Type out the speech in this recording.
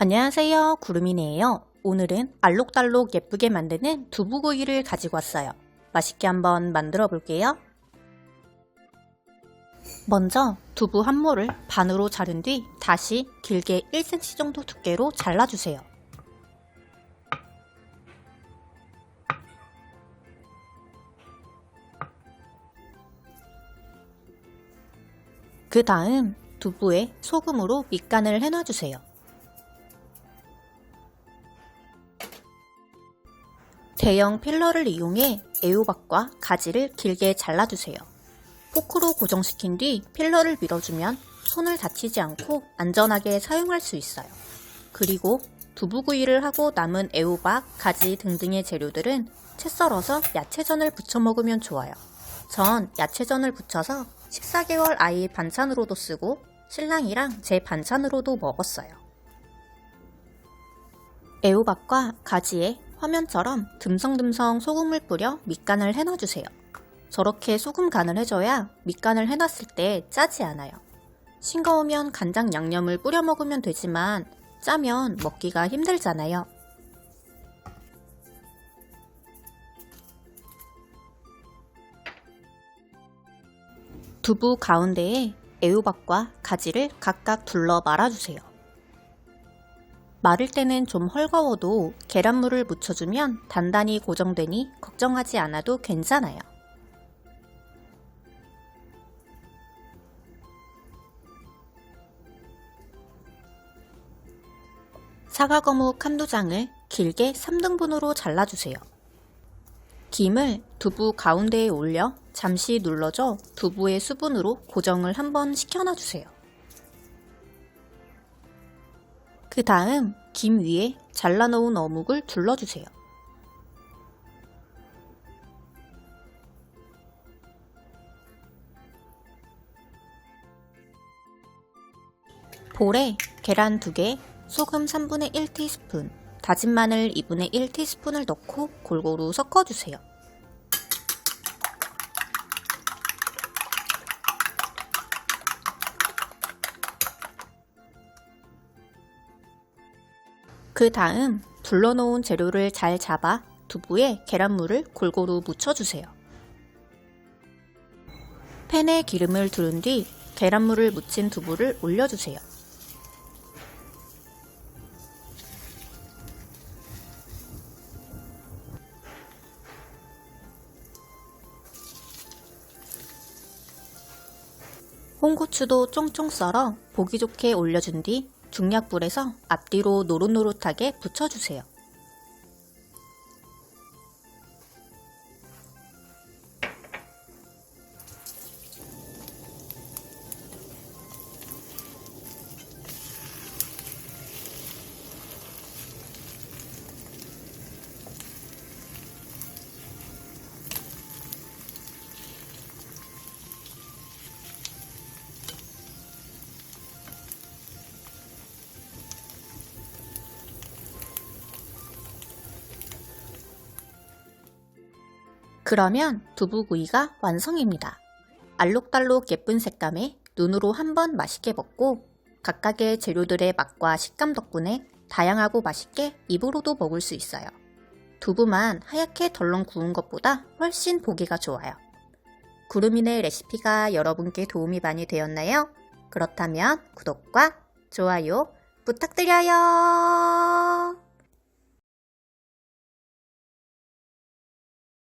안녕하세요. 구름이네요. 오늘은 알록달록 예쁘게 만드는 두부구이를 가지고 왔어요. 맛있게 한번 만들어 볼게요. 먼저 두부 한 모를 반으로 자른 뒤 다시 길게 1cm 정도 두께로 잘라주세요. 그 다음 두부에 소금으로 밑간을 해놔주세요. 대형 필러를 이용해 애호박과 가지를 길게 잘라주세요. 포크로 고정시킨 뒤 필러를 밀어주면 손을 다치지 않고 안전하게 사용할 수 있어요. 그리고 두부구이를 하고 남은 애호박, 가지 등등의 재료들은 채 썰어서 야채전을 부쳐 먹으면 좋아요. 전 야채전을 부쳐서 14개월 아이 반찬으로도 쓰고 신랑이랑 제 반찬으로도 먹었어요. 애호박과 가지에 화면처럼 듬성듬성 소금을 뿌려 밑간을 해놔주세요. 저렇게 소금 간을 해줘야 밑간을 해놨을 때 짜지 않아요. 싱거우면 간장 양념을 뿌려 먹으면 되지만 짜면 먹기가 힘들잖아요. 두부 가운데에 애호박과 가지를 각각 둘러 말아주세요. 마를 때는 좀 헐거워도 계란물을 묻혀주면 단단히 고정되니 걱정하지 않아도 괜찮아요. 사과 거묵 한두 장을 길게 3등분으로 잘라주세요. 김을 두부 가운데에 올려 잠시 눌러줘 두부의 수분으로 고정을 한번 시켜놔주세요. 그 다음 김 위에 잘라놓은 어묵을 둘러주세요. 볼에 계란 2개, 소금 3분의 1 티스푼, 다진 마늘 2분의 1 티스푼을 넣고 골고루 섞어주세요. 그 다음 둘러놓은 재료를 잘 잡아 두부에 계란물을 골고루 묻혀주세요. 팬에 기름을 두른 뒤 계란물을 묻힌 두부를 올려주세요. 홍고추도 쫑쫑 썰어 보기 좋게 올려준 뒤 중약불에서 앞뒤로 노릇노릇하게 붙여주세요. 그러면 두부구이가 완성입니다. 알록달록 예쁜 색감에 눈으로 한번 맛있게 먹고 각각의 재료들의 맛과 식감 덕분에 다양하고 맛있게 입으로도 먹을 수 있어요. 두부만 하얗게 덜렁 구운 것보다 훨씬 보기가 좋아요. 구름이네 레시피가 여러분께 도움이 많이 되었나요? 그렇다면 구독과 좋아요 부탁드려요.